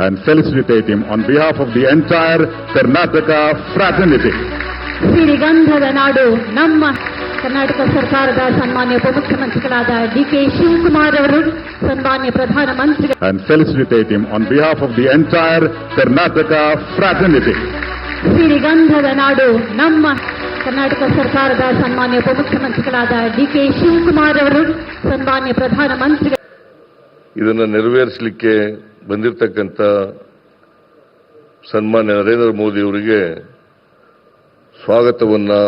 and felicitate him on behalf of the entire Karnataka fraternity. ಸಿರಿಗಂಧದ ನಾಡು ನಮ್ಮ ಕರ್ನಾಟಕ ಸರ್ಕಾರದ ಸನ್ಮಾನ್ಯ ಉಪಮುಖ್ಯಮಂತ್ರಿಗಳಾದ ಡಿ ಕೆ ಶಿವಕುಮಾರ್ ಅವರು ಸನ್ಮಾನ್ಯ ಪ್ರಧಾನಮಂತ್ರಿ and felicitate him on behalf of the entire Karnataka fraternity. ಸಿರಿಗಂಧದ ನಾಡು ನಮ್ಮ ಕರ್ನಾಟಕ ಸರ್ಕಾರದ ಸನ್ಮಾನ್ಯ ಉಪಮುಖ್ಯಮಂತ್ರಿಗಳಾದ ಡಿ ಕೆ ಶಿವಕುಮಾರ್ ಅವರು ಸನ್ಮಾನ್ಯ ಪ್ರಧಾನಮಂತ್ರಿ ಇದನ್ನು ನೆರವೇರಿಸಲಿಕ್ಕೆ ಬಂದಿರತಕ್ಕಂಥ ಸನ್ಮಾನ್ಯ ನರೇಂದ್ರ ಮೋದಿ ಅವರಿಗೆ ಸ್ವಾಗತವನ್ನು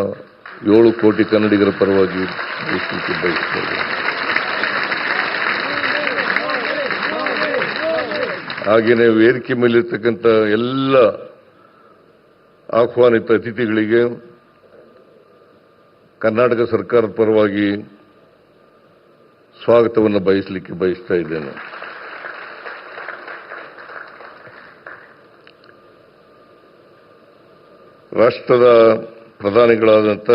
ಏಳು ಕೋಟಿ ಕನ್ನಡಿಗರ ಪರವಾಗಿ ಬಯಸ್ತೇವೆ. ಹಾಗೆಯೇ ವೇದಿಕೆ ಮೇಲಿರ್ತಕ್ಕಂಥ ಎಲ್ಲ ಆಹ್ವಾನಿತ ಅತಿಥಿಗಳಿಗೆ ಕರ್ನಾಟಕ ಸರ್ಕಾರದ ಪರವಾಗಿ ಸ್ವಾಗತವನ್ನು ಬಯಸಲಿಕ್ಕೆ ಬಯಸ್ತಾ ಇದ್ದೇನೆ. ರಾಷ್ಟ್ರದ ಪ್ರಧಾನಿಗಳಾದಂಥ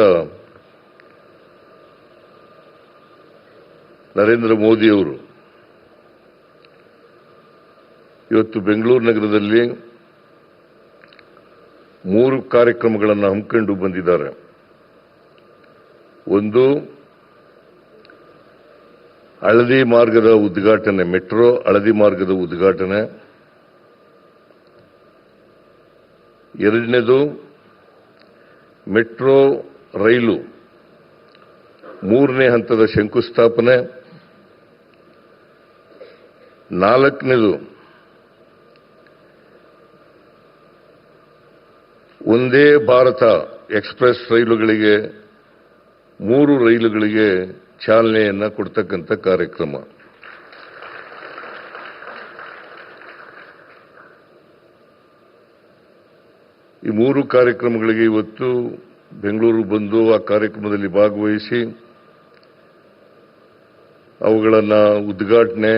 ನರೇಂದ್ರ ಮೋದಿಯವರು ಇವತ್ತು ಬೆಂಗಳೂರು ನಗರದಲ್ಲಿ ಮೂರು ಕಾರ್ಯಕ್ರಮಗಳನ್ನು ಹಮ್ಮಿಕೊಂಡು ಬಂದಿದ್ದಾರೆ. ಒಂದು ಹಳದಿ ಮಾರ್ಗದ ಉದ್ಘಾಟನೆ, ಮೆಟ್ರೋ ಹಳದಿ ಮಾರ್ಗದ ಉದ್ಘಾಟನೆ. ಎರಡನೇದು ಮೆಟ್ರೋ ರೈಲು ಮೂರನೇ ಹಂತದ ಶಂಕುಸ್ಥಾಪನೆ. ನಾಲ್ಕನೇದು, ಒಂದೇ ಭಾರತ ಎಕ್ಸ್ಪ್ರೆಸ್ ರೈಲುಗಳಿಗೆ, ಮೂರು ರೈಲುಗಳಿಗೆ ಚಾಲನೆಯನ್ನು ಕೊಡ್ತಕ್ಕಂಥ ಕಾರ್ಯಕ್ರಮ. ಈ ಮೂರು ಕಾರ್ಯಕ್ರಮಗಳಿಗೆ ಇವತ್ತು ಬೆಂಗಳೂರು ಬಂದು ಆ ಕಾರ್ಯಕ್ರಮದಲ್ಲಿ ಭಾಗವಹಿಸಿ ಅವುಗಳನ್ನು ಉದ್ಘಾಟನೆ,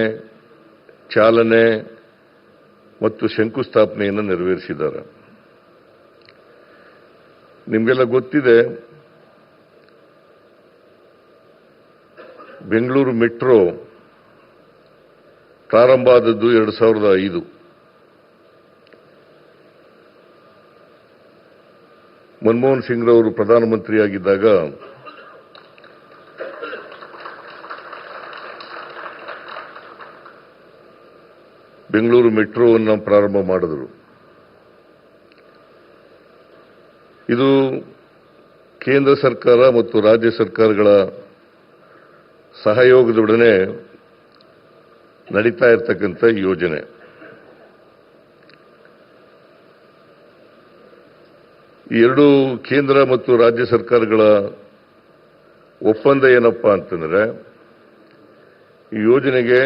ಚಾಲನೆ ಮತ್ತು ಶಂಕುಸ್ಥಾಪನೆಯನ್ನು ನೆರವೇರಿಸಿದ್ದಾರೆ. ನಿಮಗೆಲ್ಲ ಗೊತ್ತಿದೆ, ಬೆಂಗಳೂರು ಮೆಟ್ರೋ ಪ್ರಾರಂಭ ಆದದ್ದು ಎರಡು ಸಾವಿರದ ಐದು. ಮನಮೋಹನ್ ಸಿಂಗ್ ರವರು ಪ್ರಧಾನಮಂತ್ರಿಯಾಗಿದ್ದಾಗ ಬೆಂಗಳೂರು ಮೆಟ್ರೋವನ್ನು ಪ್ರಾರಂಭ ಮಾಡಿದರು. ಇದು ಕೇಂದ್ರ ಸರ್ಕಾರ ಮತ್ತು ರಾಜ್ಯ ಸರ್ಕಾರಗಳ ಸಹಯೋಗದೊಡನೆ ನಡೀತಾ ಇರತಕ್ಕಂಥ ಯೋಜನೆ. ಈ ಎರಡು ಕೇಂದ್ರ ಮತ್ತು ರಾಜ್ಯ ಸರ್ಕಾರಗಳ ಒಪ್ಪಂದ ಏನಪ್ಪ ಅಂತಂದ್ರೆ, ಈ ಯೋಜನೆಗೆ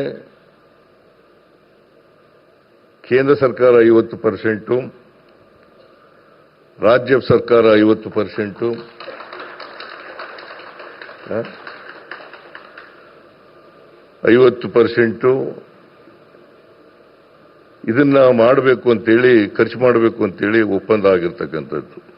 ಕೇಂದ್ರ ಸರ್ಕಾರ ಐವತ್ತು ಪರ್ಸೆಂಟು, ರಾಜ್ಯ ಸರ್ಕಾರ ಐವತ್ತು ಪರ್ಸೆಂಟು ಐವತ್ತು ಪರ್ಸೆಂಟು ಇದನ್ನ ಮಾಡಬೇಕು ಅಂತೇಳಿ, ಖರ್ಚು ಮಾಡಬೇಕು ಅಂತೇಳಿ ಒಪ್ಪಂದ ಆಗಿರ್ತಕ್ಕಂಥದ್ದು.